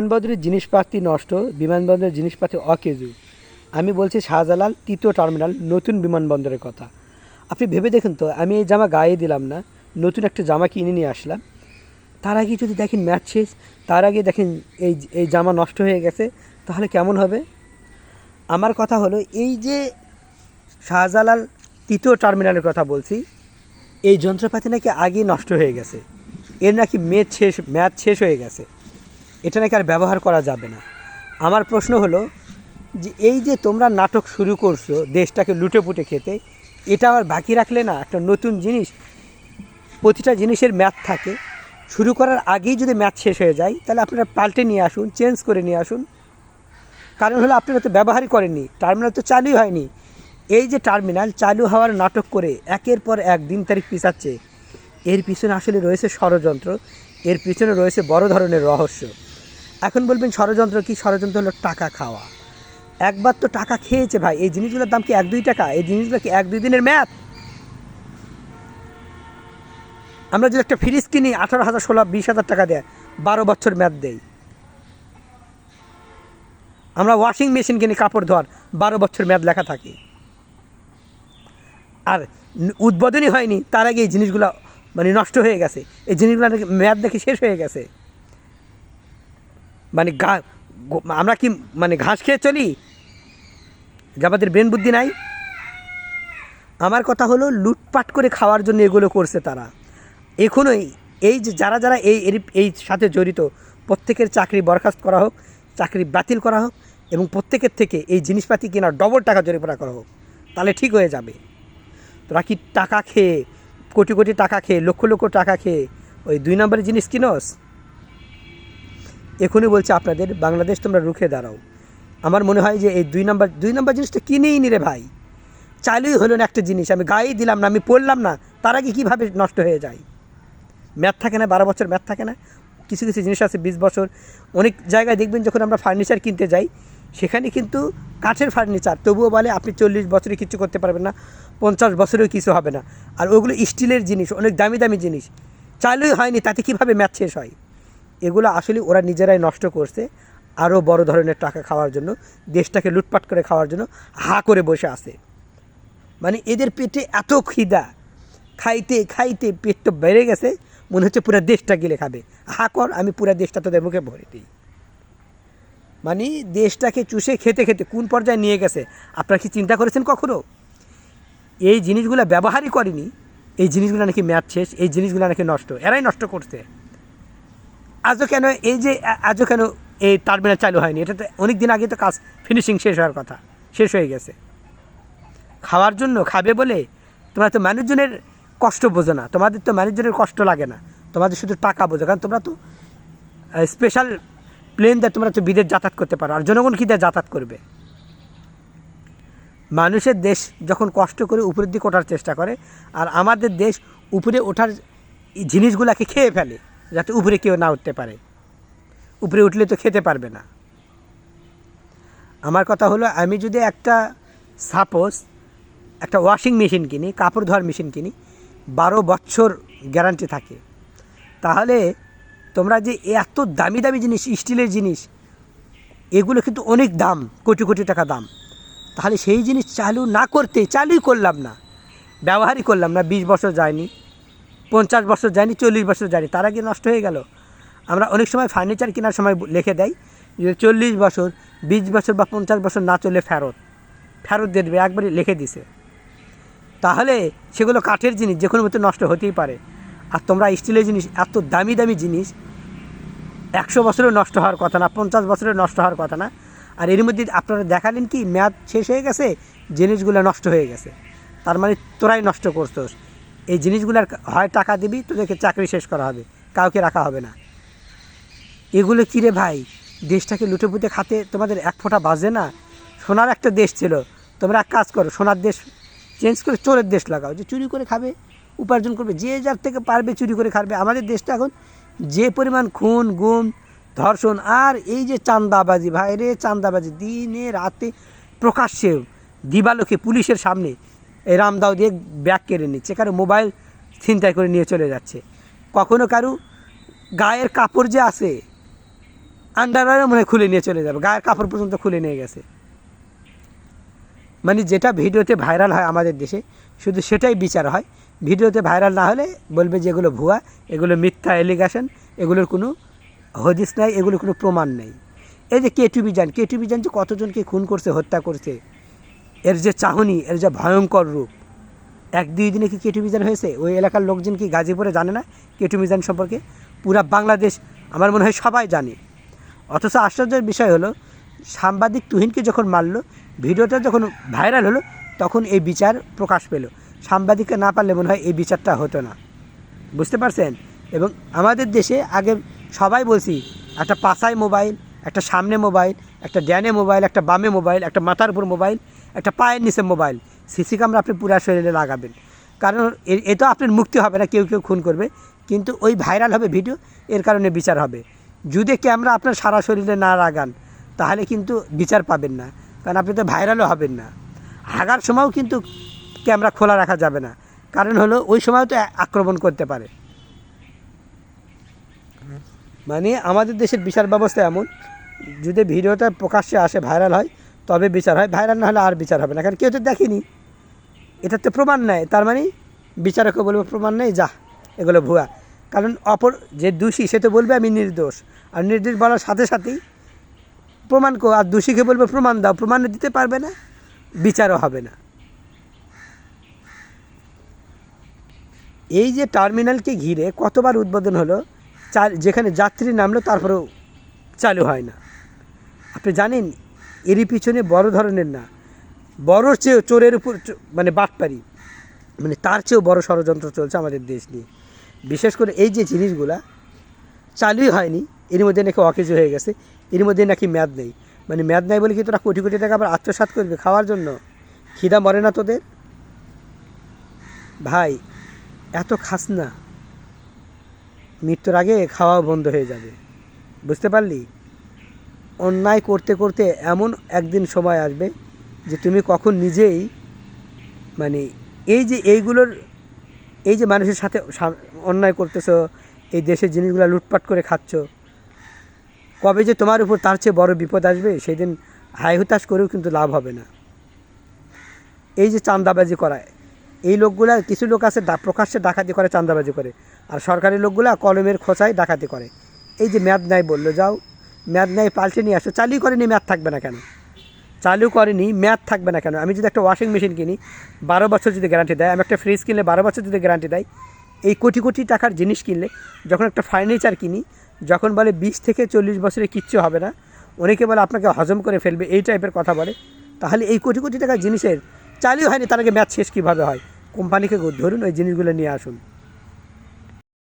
বিমানবন্দরের জিনিসপাতি নষ্ট, বিমানবন্দরের জিনিসপাতি অকেজু। আমি বলছি শাহজালাল, তৃতীয় টার্মিনাল, নতুন বিমানবন্দরের কথা। আপনি ভেবে দেখুন তো, আমি এই জামা গায়ে দিলাম না, নতুন একটা জামা কিনে নিয়ে আসলাম। তার আগে যদি দেখেন ম্যাচ শেষ, তার আগে দেখেন এই এই জামা নষ্ট হয়ে গেছে, তাহলে কেমন হবে? আমার কথা হলো, এই যে শাহজালাল তৃতীয় টার্মিনালের কথা বলছি, এই যন্ত্রপাতি নাকি আগেই নষ্ট হয়ে গেছে। এর নাকি ম্যাচ শেষ ম্যাচ শেষ হয়ে গেছে। এটা নাকি আর ব্যবহার করা যাবে না। আমার প্রশ্ন হলো যে এই যে তোমরা নাটক শুরু করছ, দেশটাকে লুটে পুটে খেতে, এটা আর বাকি রাখলে না একটা নতুন জিনিস, প্রতিটা জিনিসের ম্যাথ থাকে। শুরু করার আগেই যদি ম্যাথ শেষ হয়ে যায়, তাহলে আপনারা পাল্টে নিয়ে আসুন, চেঞ্জ করে নিয়ে আসুন। কারণ হলো আপনারা তো ব্যবহারই করেননি, টার্মিনাল তো চালুই হয়নি। এই যে টার্মিনাল চালু হওয়ার নাটক করে একের পর এক দিন তারিখ পিছাচ্ছে, এর পিছনে আসলে রয়েছে ষড়যন্ত্র, এর পিছনে রয়েছে বড় ধরনের রহস্য। এখন বলবেন ষড়যন্ত্র কি? ষড়যন্ত্র হলো টাকা খাওয়া। একবার তো টাকা খেয়েছে ভাই। এই জিনিসগুলোর দাম কি এক দুই টাকা? এই জিনিসগুলো কি এক দুই দিনের ম্যাথ আমরা যদি একটা ফ্রিজ কিনি, আঠারো হাজার ষোলো, বিশ হাজার টাকা দেয়। বারো বছর ম্যাথ দেই। আমরা ওয়াশিং মেশিন কিনি, কাপড় ধোয়ার। বারো বছর মেয়াদ লেখা থাকে। আর উদ্বোধনই হয়নি, তার আগে এই জিনিসগুলো মানে নষ্ট হয়ে গেছে। এই জিনিসগুলো মেয়াদ দেখে শেষ হয়ে গেছে। মানে গা আমরা কি মানে ঘাস খেয়ে চলি? যে আমাদের ব্রেন বুদ্ধি নাই? আমার কথা হলো, লুটপাট করে খাওয়ার জন্য এগুলো করছে তারা। এখনোই এই যে যারা যারা এই এই সাথে জড়িত, প্রত্যেকের চাকরি বরখাস্ত করা হোক, চাকরি বাতিল করা হোক এবং প্রত্যেকের থেকে এই জিনিসপাতি কেনা ডবল টাকা জরিমানা করা হোক, তাহলে ঠিক হয়ে যাবে। তোরা কি টাকা খেয়ে, কোটি কোটি টাকা খেয়ে, লক্ষ লক্ষ টাকা খেয়ে, ওই দুই নম্বরের জিনিস কিনোস এখনই বলছে আপনাদের, বাংলাদেশ তোমরা রুখে দাঁড়াও। আমার মনে হয় যে এই দুই নম্বর দুই নম্বর জিনিসটা কিনেই নি রে ভাই? চালুই হলো না একটা জিনিস, আমি গায়েই দিলাম না, আমি পড়লাম না, তার আগে কীভাবে নষ্ট হয়ে যায়? ম্যাথ থাকে না, বারো বছর ম্যাথ থাকে না, কিছু কিছু জিনিস আছে, বিশ বছর, অনেক জায়গায় দেখবেন যখন আমরা ফার্নিচার কিনতে যাই, সেখানে কিন্তু কাঠের ফার্নিচার তবুও বলে আপনি চল্লিশ বছরে কিছু করতে পারবেন না, পঞ্চাশ বছরেও কিছু হবে না। আর ওগুলো স্টিলের জিনিস, অনেক দামি দামি জিনিস চালুই হয়নি, তাতে কীভাবে ম্যাথ শেষ হয়? এগুলো আসলে ওরা নিজেরাই নষ্ট করছে আরও বড় ধরনের টাকা খাওয়ার জন্য, দেশটাকে লুটপাট করে খাওয়ার জন্য হা করে বসে আছে। মানে এদের পেটে এত খিদা, খাইতে খাইতে পেট তো বেড়ে গেছে, মনে হচ্ছে পুরো দেশটা গিলে খাবে। হা কর, আমি পুরো দেশটা তোদের মুখে ভরে দিই। মানে দেশটাকে চুষে খেতে খেতে কোন পর্যায়ে নিয়ে গেছে, আপনারা কি চিন্তা করেছেন কখনো? এই জিনিসগুলো ব্যবহারই করেনি, এই জিনিসগুলো নাকি ম্যাচ শেষ, এই জিনিসগুলো নাকি নষ্ট, এরাই নষ্ট করছে। আজও কেন এই যে আজও কেন এই টার্মিনাল চালু হয়নি? এটা তো অনেক দিন আগে তো কাজ ফিনিশিং শেষ হওয়ার কথা। শেষ হয়ে গেছে। খাওয়ার জন্য খাবে বলে তোমরা তো মানুষজনের কষ্ট বোঝো না। তোমাদের তো মানুষজনের কষ্ট লাগে না। তোমাদের শুধু টাকা বোঝো। কারণ তোমরা তো স্পেশাল প্লেন দিয়ে তোমরা তো বিদেশ যাতায়াত করতে পারো। আর জনগণ কী দিয়ে যাতায়াত করবে? মানুষের দেশ যখন কষ্ট করে উপরের দিকে ওঠার চেষ্টা করে, আর আমাদের দেশ উপরে ওঠার জিনিসগুলোকে খেয়ে ফেলে। যাতে উপরে কেউ না উঠতে পারে। উপরে উঠলে তো খেতে পারবে না। আমার কথা হলো, আমি যদি একটা সাপোজ একটা ওয়াশিং মেশিন কিনি, কাপড় ধোয়ার মেশিন কিনি, বারো বছর গ্যারান্টি থাকে। তাহলে তোমরা যে এত দামি দামি জিনিস, স্টিলের জিনিস, এগুলো কিন্তু অনেক দাম, কোটি কোটি টাকা দাম। তাহলে সেই জিনিস চালু না করতে, চালুই করলাম না। ব্যবহারই করলাম না, বিশ বছর যায়নি। পঞ্চাশ বছর যায়নি, চল্লিশ বছর যায়নি, তার আগে নষ্ট হয়ে গেল। আমরা অনেক সময় ফার্নিচার কেনার সময় লিখে দেয় যে চল্লিশ বছর, বিশ বছর বা পঞ্চাশ বছর না চললে ফেরত। ফেরত দেবে একবারে লিখে দিছে। তাহলে সেগুলো কাঠের জিনিস, যে কোনো মতো নষ্ট হতেই পারে। আর তোমরা স্টিলের জিনিস, এত দামি দামি জিনিস, একশো বছরেও নষ্ট হওয়ার কথা না, পঞ্চাশ বছরেও নষ্ট হওয়ার কথা না। আর এর মধ্যে আপনারা দেখালেন কি, মেয়াদ শেষ হয়ে গেছে, জিনিসগুলো নষ্ট হয়ে গেছে। তার মানে তোরাই নষ্ট করছোস এই জিনিসগুলোর হয় টাকা দিবি, তোদেরকে চাকরি শেষ করা হবে, কাউকে রাখা হবে না। এগুলো কী রে ভাই? দেশটাকে লুটে পুঁতে খাতে তোমাদের এক ফোঁটা বাজে না? সোনার একটা দেশ ছিল, তোমরা এক কাজ করো, সোনার দেশ চেঞ্জ করে চোরের দেশ লাগাও, যে চুরি করে খাবে, উপার্জন করবে, যে যার থেকে পারবে চুরি করে খাবে। আমাদের দেশটা এখন যে পরিমাণ খুন, গুম, ধর্ষণ, আর এই যে চান্দাবাজি ভাই রে চান্দাবাজি দিনে রাতে প্রকাশ্যে দিবালোকে পুলিশের সামনে এই রামদাও দিয়ে ব্যাগ কেড়ে নিচ্ছে কারও মোবাইল ছিনতাই করে নিয়ে চলে যাচ্ছে। কখনো কারু গায়ের কাপড় যে আছে আন্ডারওয়্যারও মনে খুলে নিয়ে চলে যাবে, গায়ের কাপড় পর্যন্ত খুলে নিয়ে গেছে। মানে যেটা ভিডিওতে ভাইরাল হয় আমাদের দেশে, শুধু সেটাই বিচার হয়। ভিডিওতে ভাইরাল না হলে বলবে যে এগুলো ভুয়া, এগুলো মিথ্যা এলিগেশন এগুলোর কোনো হদিস নাই, এগুলোর কোনো প্রমাণ নেই। এই যে কে টিভি যান কে টিভি যান যে কতজনকে খুন করছে, হত্যা করছে এর যে চাহনি, এর যে ভয়ঙ্কর রূপ। এক দুই দিনে কি কেটু মিজান হয়েছে? ওই এলাকার লোকজন কি গাজীপুরে জানে না কেটু মিজান সম্পর্কে? পুরা বাংলাদেশ আমার মনে হয় সবাই জানে। অথচ আশ্চর্যের বিষয় হলো, সাংবাদিক তুহিনকে যখন মারল, ভিডিওটা যখন ভাইরাল হলো, তখন এই বিচার প্রকাশ পেল। সাংবাদিককে না পারলে মনে হয় এই বিচারটা হতো না। বুঝতে পারছেন? এবং আমাদের দেশে আগে সবাই বলছি, একটা পাশায় মোবাইল, একটা সামনে মোবাইল, একটা ড্যানে মোবাইল, একটা বামে মোবাইল, একটা মাথার উপর মোবাইল একটা পায়ের নিচে মোবাইল, সিসি ক্যামেরা আপনি পুরা শরীরে লাগাবেন। কারণ এ- তো আপনার মুক্তি হবে না, কেউ কেউ খুন করবে। কিন্তু ওই ভাইরাল হবে ভিডিও, এর কারণে বিচার হবে। যদি ক্যামেরা আপনার সারা শরীরে না লাগান, তাহলে কিন্তু বিচার পাবেন না। কারণ আপনি তো ভাইরালও হবেন না। হাগার সময়ও কিন্তু ক্যামেরা খোলা রাখা যাবে না। কারণ হলো, ওই সময় তো আক্রমণ করতে পারে। মানে আমাদের দেশের বিচার ব্যবস্থা এমন, যদি ভিডিওটা প্রকাশ্যে আসে, ভাইরাল হয় তবে বিচার হয়। ভাইরাল না হলে আর বিচার হবে না। কারণ কেউ তো দেখেনি। এটার তো প্রমাণ নেই। তার মানে বিচারকও বলবে প্রমাণ নেই, যা, এগুলো ভুয়া। কারণ অপর যে দোষী, সে তো বলবে আমি নির্দোষ। আর নির্দোষ বলার সাথে সাথেই প্রমাণ কো আর দোষীকে বলবে প্রমাণ দাও। প্রমাণ দিতে পারবে না, বিচারও হবে না। এই যে টার্মিনালকে ঘিরে কতবার উদ্বোধন হলো যেখানে যাত্রী নামলো, তারপরেও চালু হয় না। আপনি জানেন এরই পিছনে বড় ধরনের না। বড়োর চেয়েও চোরের উপর মানে বাটপারি। মানে তার চেয়েও বড় ষড়যন্ত্র চলছে আমাদের দেশ নিয়ে। বিশেষ করে এই যে জিনিসগুলা চালুই হয়নি, এর মধ্যে নাকি অকেজো হয়ে গেছে, এর মধ্যে নাকি ম্যাদ নেই। মানে ম্যাদ নাই বলে কি তোরা কোটি কোটি টাকা আবার আত্মসাৎ করবে খাওয়ার জন্য? খিদা মরে না তোদের? ভাই, এত খাস না। মৃত্যুর আগে খাওয়া বন্ধ হয়ে যাবে। বুঝতে পারলি? অন্যায় করতে করতে এমন একদিন সময় আসবে যে তুমি কখন নিজেই মানে এই যে এইগুলোর, এই যে মানুষের সাথে অন্যায় করতেছো, এই দেশের জিনিসগুলো লুটপাট করে খাচ্ছ, কবে যে তোমার উপর তার চেয়ে বড় বিপদ আসবে সেই দিন হাই হুতাশ করেও কিন্তু লাভ হবে না। এই যে চান্দাবাজি করায় এই লোকগুলা, কিছু লোক আছে প্রকাশ্যে ডাকাতি করে চান্দাবাজি করে, আর সরকারি লোকগুলা কলমের খোঁচায় ডাকাতি করে। এই যে ম্যাদ নাই বলল, যাও। ম্যাদ নেয় পাল্টে নিয়ে আসো চালু করেনি, ম্যাথ থাকবে না কেন? চালু করেনি, ম্যাথ থাকবে না কেন? আমি যদি একটা ওয়াশিং মেশিন কিনি, বারো বছর যদি গ্যারান্টি দেয়, আমি একটা ফ্রিজ কিনলে বারো বছর যদি গ্যারান্টি দেয়, এই কোটি কোটি টাকার জিনিস কিনলে, যখন একটা ফার্নিচার কিনি, যখন বলে বিশ থেকে চল্লিশ বছরে কিচ্ছু হবে না, অনেকে বলে আপনাকে হজম করে ফেলবে, এই টাইপের কথা বলে। তাহলে এই কোটি কোটি টাকার জিনিসের চালু হয়নি, তার আগে ম্যাচ শেষ কীভাবে হয়? কোম্পানিকে ধরুন ওই জিনিসগুলো নিয়ে আসুন।